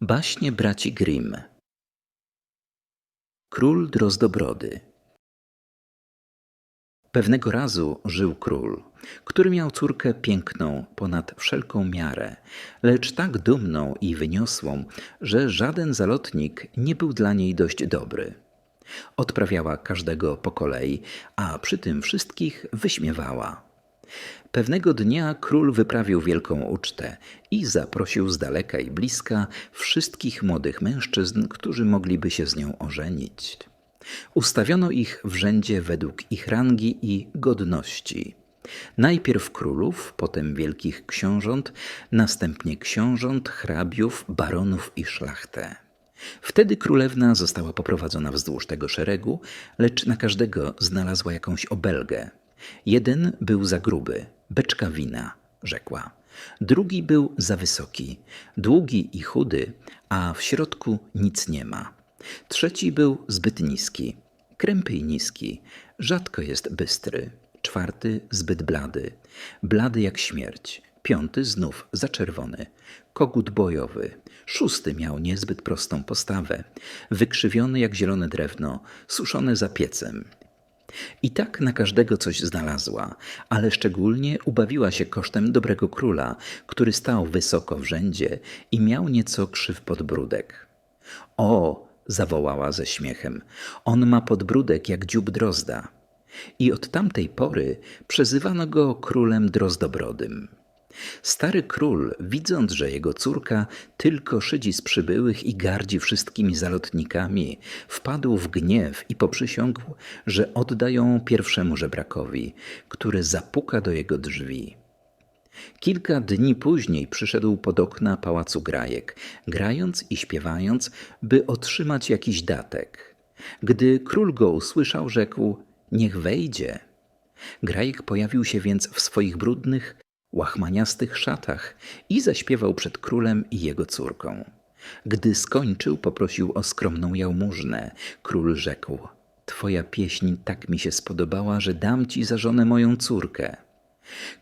Baśnie braci Grimm Król Drozdobrody Pewnego razu żył król, który miał córkę piękną ponad wszelką miarę, lecz tak dumną i wyniosłą, że żaden zalotnik nie był dla niej dość dobry. Odprawiała każdego po kolei, a przy tym wszystkich wyśmiewała. Pewnego dnia król wyprawił wielką ucztę i zaprosił z daleka i bliska wszystkich młodych mężczyzn, którzy mogliby się z nią ożenić. Ustawiono ich w rzędzie według ich rangi i godności. Najpierw królów, potem wielkich książąt, następnie książąt, hrabiów, baronów i szlachtę. Wtedy królewna została poprowadzona wzdłuż tego szeregu, lecz na każdego znalazła jakąś obelgę. Jeden był za gruby, beczka wina, rzekła. Drugi był za wysoki, długi i chudy, a w środku nic nie ma. Trzeci był zbyt niski, krępy i niski, rzadko jest bystry. Czwarty zbyt blady, blady jak śmierć. Piąty znów zaczerwony, kogut bojowy. Szósty miał niezbyt prostą postawę, wykrzywiony jak zielone drewno, suszone za piecem. I tak na każdego coś znalazła, ale szczególnie ubawiła się kosztem dobrego króla, który stał wysoko w rzędzie i miał nieco krzyw podbródek. O, zawołała ze śmiechem, on ma podbródek jak dziób drozda. I od tamtej pory przezywano go królem drozdobrodym. Stary król, widząc, że jego córka tylko szydzi z przybyłych i gardzi wszystkimi zalotnikami, wpadł w gniew i poprzysiągł, że odda ją pierwszemu żebrakowi, który zapuka do jego drzwi. Kilka dni później przyszedł pod okna pałacu Grajek, grając i śpiewając, by otrzymać jakiś datek. Gdy król go usłyszał, rzekł: Niech wejdzie. Grajek pojawił się więc w swoich brudnych, łachmaniastych szatach i zaśpiewał przed królem i jego córką. Gdy skończył, poprosił o skromną jałmużnę. Król rzekł: Twoja pieśń tak mi się spodobała, że dam ci za żonę moją córkę.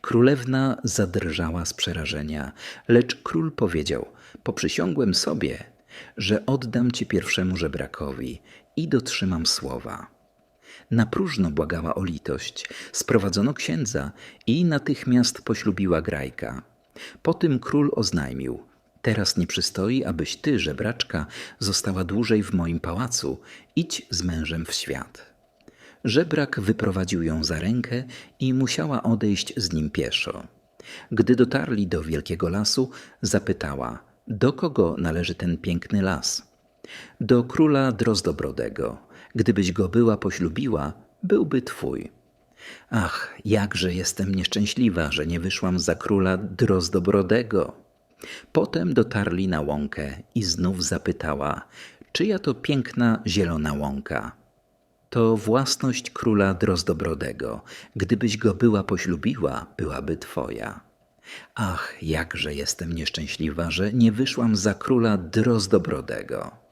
Królewna zadrżała z przerażenia, lecz król powiedział: Poprzysiągłem sobie, że oddam cię pierwszemu żebrakowi i dotrzymam słowa. Na próżno błagała o litość. Sprowadzono księdza i natychmiast poślubiła Grajka. Po tym król oznajmił: Teraz nie przystoi, abyś ty, żebraczka, została dłużej w moim pałacu. Idź z mężem w świat. Żebrak wyprowadził ją za rękę i musiała odejść z nim pieszo. Gdy dotarli do wielkiego lasu, zapytała: Do kogo należy ten piękny las? Do króla Drozdobrodego. Gdybyś go była poślubiła, byłby twój. Ach, jakże jestem nieszczęśliwa, że nie wyszłam za króla Drozdobrodego. Potem dotarli na łąkę i znów zapytała, czyja to piękna zielona łąka. To własność króla Drozdobrodego. Gdybyś go była poślubiła, byłaby twoja. Ach, jakże jestem nieszczęśliwa, że nie wyszłam za króla Drozdobrodego.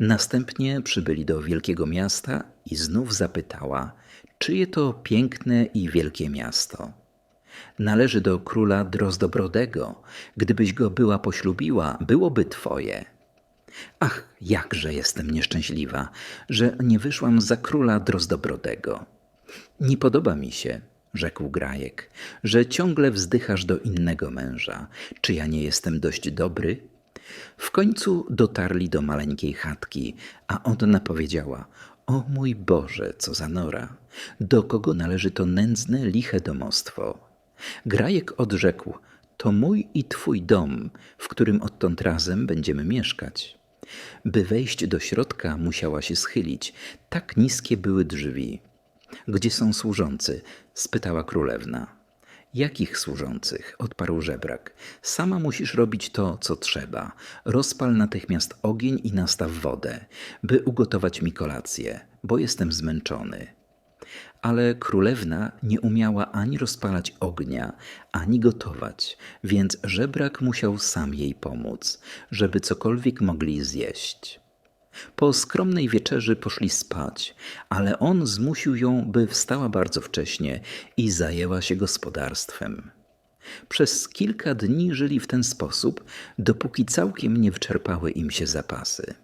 Następnie przybyli do wielkiego miasta i znów zapytała, czyje to piękne i wielkie miasto. Należy do króla Drozdobrodego. Gdybyś go była poślubiła, byłoby twoje. Ach, jakże jestem nieszczęśliwa, że nie wyszłam za króla Drozdobrodego. Nie podoba mi się, rzekł Grajek, że ciągle wzdychasz do innego męża. Czy ja nie jestem dość dobry? W końcu dotarli do maleńkiej chatki, a ona powiedziała: O mój Boże, co za nora! Do kogo należy to nędzne, liche domostwo? Grajek odrzekł: To mój i twój dom, w którym odtąd razem będziemy mieszkać. By wejść do środka, musiała się schylić. Tak niskie były drzwi. Gdzie są służący? spytała królewna. Jakich służących? odparł żebrak. Sama musisz robić to, co trzeba. Rozpal natychmiast ogień i nastaw wodę, by ugotować mi kolację, bo jestem zmęczony. Ale królewna nie umiała ani rozpalać ognia, ani gotować, więc żebrak musiał sam jej pomóc, żeby cokolwiek mogli zjeść. Po skromnej wieczerzy poszli spać, ale on zmusił ją, by wstała bardzo wcześnie i zajęła się gospodarstwem. Przez kilka dni żyli w ten sposób, dopóki całkiem nie wyczerpały im się zapasy.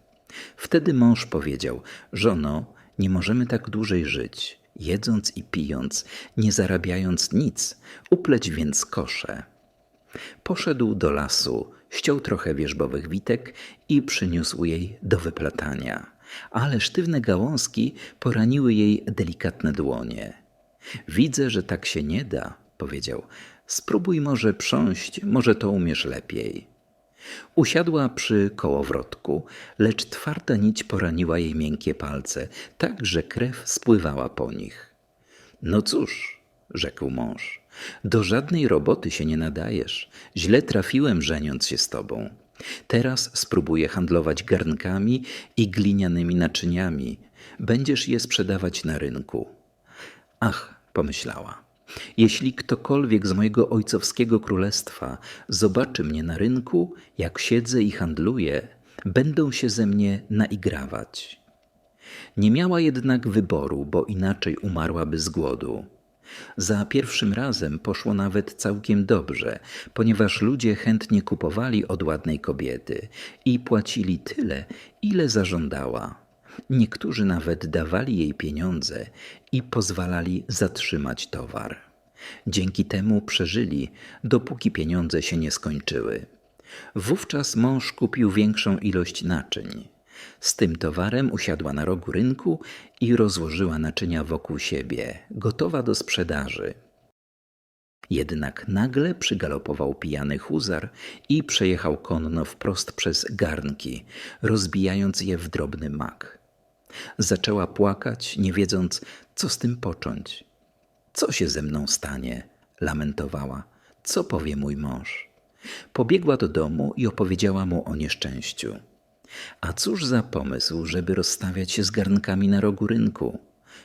Wtedy mąż powiedział: Żono, nie możemy tak dłużej żyć, jedząc i pijąc, nie zarabiając nic, upleć więc kosze. Poszedł do lasu, ściął trochę wierzbowych witek i przyniósł jej do wyplatania, ale sztywne gałązki poraniły jej delikatne dłonie. Widzę, że tak się nie da, powiedział. Spróbuj może prząść, może to umiesz lepiej. Usiadła przy kołowrotku, lecz twarda nić poraniła jej miękkie palce, tak że krew spływała po nich. No cóż, rzekł mąż, do żadnej roboty się nie nadajesz. Źle trafiłem, żeniąc się z tobą. Teraz spróbuję handlować garnkami i glinianymi naczyniami. Będziesz je sprzedawać na rynku. Ach, pomyślała. Jeśli ktokolwiek z mojego ojcowskiego królestwa zobaczy mnie na rynku, jak siedzę i handluję, będą się ze mnie naigrawać. Nie miała jednak wyboru, bo inaczej umarłaby z głodu. Za pierwszym razem poszło nawet całkiem dobrze, ponieważ ludzie chętnie kupowali od ładnej kobiety i płacili tyle, ile zażądała. Niektórzy nawet dawali jej pieniądze i pozwalali zatrzymać towar. Dzięki temu przeżyli, dopóki pieniądze się nie skończyły. Wówczas mąż kupił większą ilość naczyń. Z tym towarem usiadła na rogu rynku i rozłożyła naczynia wokół siebie, gotowa do sprzedaży. Jednak nagle przygalopował pijany huzar i przejechał konno wprost przez garnki, rozbijając je w drobny mak. Zaczęła płakać, nie wiedząc, co z tym począć. Co się ze mną stanie? lamentowała. Co powie mój mąż? Pobiegła do domu i opowiedziała mu o nieszczęściu. A cóż za pomysł, żeby rozstawiać się z garnkami na rogu rynku?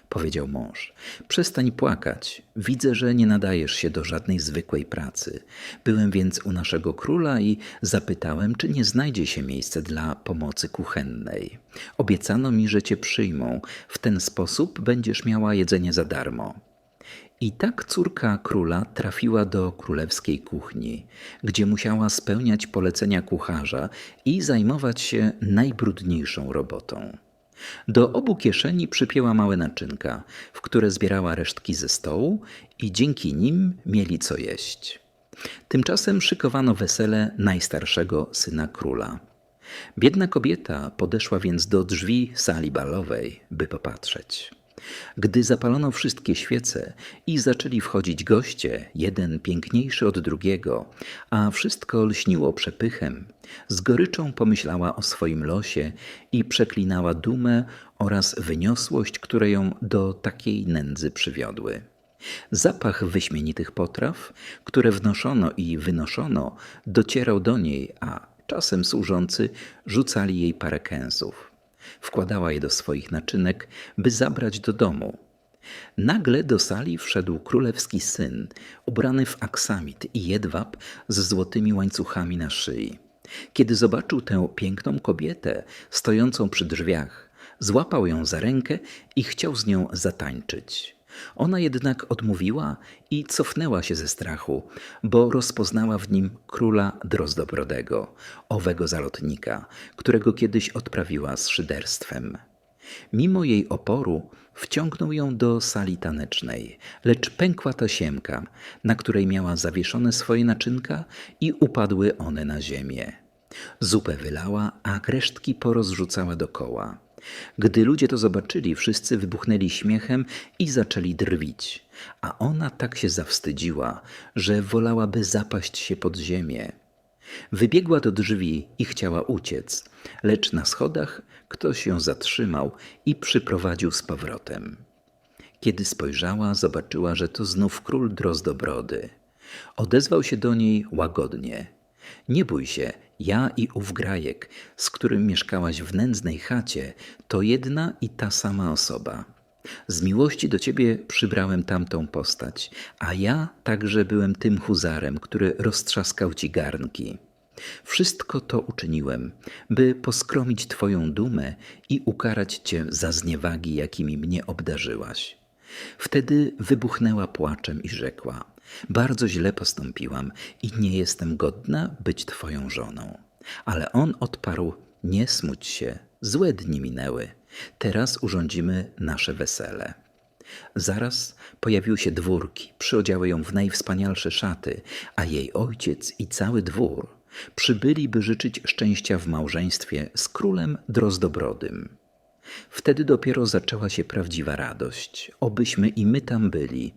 Powiedział mąż. Przestań płakać. Widzę, że nie nadajesz się do żadnej zwykłej pracy. Byłem więc u naszego króla i zapytałem, czy nie znajdzie się miejsce dla pomocy kuchennej. Obiecano mi, że cię przyjmą. W ten sposób będziesz miała jedzenie za darmo. I tak córka króla trafiła do królewskiej kuchni, gdzie musiała spełniać polecenia kucharza i zajmować się najbrudniejszą robotą. Do obu kieszeni przypięła małe naczynka, w które zbierała resztki ze stołu i dzięki nim mieli co jeść. Tymczasem szykowano wesele najstarszego syna króla. Biedna kobieta podeszła więc do drzwi sali balowej, by popatrzeć. Gdy zapalono wszystkie świece i zaczęli wchodzić goście, jeden piękniejszy od drugiego, a wszystko lśniło przepychem, z goryczą pomyślała o swoim losie i przeklinała dumę oraz wyniosłość, które ją do takiej nędzy przywiodły. Zapach wyśmienitych potraw, które wnoszono i wynoszono, docierał do niej, a czasem służący rzucali jej parę kęsów. Wkładała je do swoich naczynek, by zabrać do domu. Nagle do sali wszedł królewski syn, ubrany w aksamit i jedwab z złotymi łańcuchami na szyi. Kiedy zobaczył tę piękną kobietę stojącą przy drzwiach, złapał ją za rękę i chciał z nią zatańczyć. Ona jednak odmówiła i cofnęła się ze strachu, bo rozpoznała w nim króla Drozdobrodego, owego zalotnika, którego kiedyś odprawiła z szyderstwem. Mimo jej oporu wciągnął ją do sali tanecznej, lecz pękła tasiemka, na której miała zawieszone swoje naczynka i upadły one na ziemię. Zupę wylała, a resztki porozrzucała dokoła. Gdy ludzie to zobaczyli, wszyscy wybuchnęli śmiechem i zaczęli drwić, a ona tak się zawstydziła, że wolałaby zapaść się pod ziemię. Wybiegła do drzwi i chciała uciec, lecz na schodach ktoś ją zatrzymał i przyprowadził z powrotem. Kiedy spojrzała, zobaczyła, że to znów król Drozdobrody. Odezwał się do niej łagodnie. Nie bój się, ja i ów grajek, z którym mieszkałaś w nędznej chacie, to jedna i ta sama osoba. Z miłości do ciebie przybrałem tamtą postać, a ja także byłem tym huzarem, który roztrzaskał ci garnki. Wszystko to uczyniłem, by poskromić twoją dumę i ukarać cię za zniewagi, jakimi mnie obdarzyłaś. Wtedy wybuchnęła płaczem i rzekła: Bardzo źle postąpiłam i nie jestem godna być twoją żoną. Ale on odparł: Nie smuć się, złe dni minęły. Teraz urządzimy nasze wesele. Zaraz pojawiły się dwórki, przyodziały ją w najwspanialsze szaty, a jej ojciec i cały dwór przybyli, by życzyć szczęścia w małżeństwie z królem Drozdobrodym. Wtedy dopiero zaczęła się prawdziwa radość, obyśmy i my tam byli,